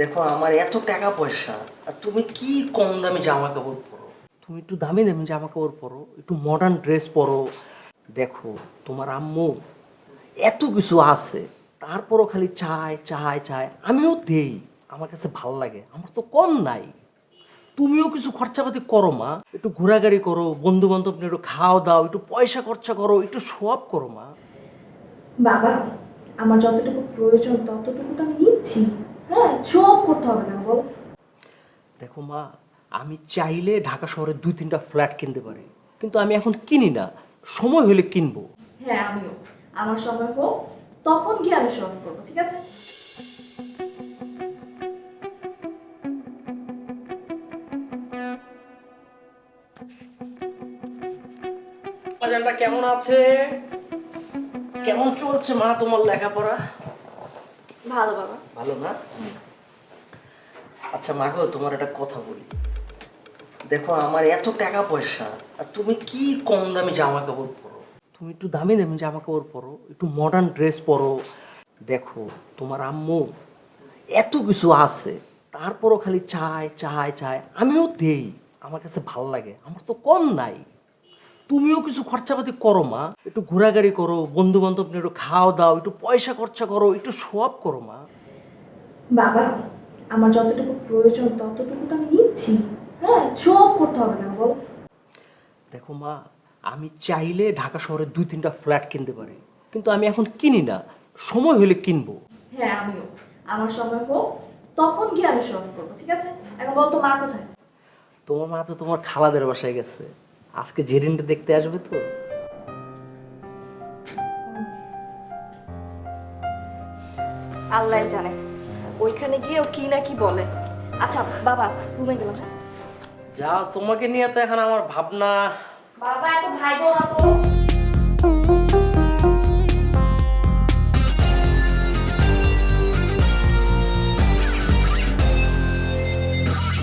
দেখো, আমার এত টাকা পয়সা, আর তুমি কি কম দামি জামা কাপড় পরো? তুমি একটু দামি দামি জামা কাপড় পরো, একটু মডার্ন ড্রেস পরো। দেখো, তোমার আম্মু এত কিছু আছে, তারপরও খালি চায় চায় চায়। আমিও দেই, আমার কাছে ভালো লাগে, আমার তো কম নাই। তুমিও কিছু খরচাপাতি করো, মা। একটু ঘোরাঘুরি করো বন্ধু বান্ধব একটু খাওয়া দাও, একটু পয়সা খরচা করো, একটু সোয়াব করো, মা। বাবা, আমার যতটুকু প্রয়োজন, ততটুকু তো আমি নিচ্ছি। হ্যাঁ শো অফ করতে হবে না বল। দেখো মা আমি চাইলে ঢাকা শহরে দুই তিনটা ফ্ল্যাট কিনতে পারি কিন্তু আমি এখন কিনি না সময় হলে কিনবো। হ্যাঁ আমিও। আমার সময় হোক তখন গিয়ে আমি শো অফ করব ঠিক আছে? কেমন আছে? কেমন চলছে মা তোমার লেখাপড়া? ভালো, বাবা। ভালো না? আচ্ছা মা গো, তোমার একটা কথা বলি। দেখো, আমার এত টাকা পয়সা, আর তুমি কি কম দামি জামা কাপড় পরো? তুমি একটু দামি দামি জামা কাপড় পরো, একটু মডার্ন ড্রেস পরো। দেখো, তোমার আম্মু এত কিছু আছে, তারপরও খালি চায় চায় চায়। আমিও দেই, আমার কাছে ভালো লাগে, আমার তো কম নাই। তুমিও কিছু খরচাপাতি করো মা একটু ঘোরাঘুরি করো বন্ধু বান্ধব নিয়ে একটু খাওয়া দাও একটু পয়সা খরচা করো একটু সোয়াব করো মা বাবা আমার যতটুকু প্রয়োজন ততটুকু তো আমি নিচ্ছি। হ্যাঁ অফ করতে হবে না বল। দেখো মা আমি চাইলে ঢাকা শহরে দুই তিনটা ফ্ল্যাট কিনতে পারি কিন্তু আমি এখন কিনি না। সময় হলে কিনবো। হ্যাঁ আমিও। আমার সময় হোক তখন গিয়ে আমি অফ করব ঠিক আছে? এখন বল তো মা কোথায়? তোমার মা তো তোমার খালাদের বাসায় গেছে। আজকে জেরিনটা দেখতে আসবে তো? আল্লাহ জানে। ওইখানে গিয়ে ও কি না কি বলে। আচ্ছা বাবা রুমে গেলাম হ্যাঁ? যাও তোমাকে নিয়ে তো এখন আমার ভাবনা বাবা এত ভাই বোন তো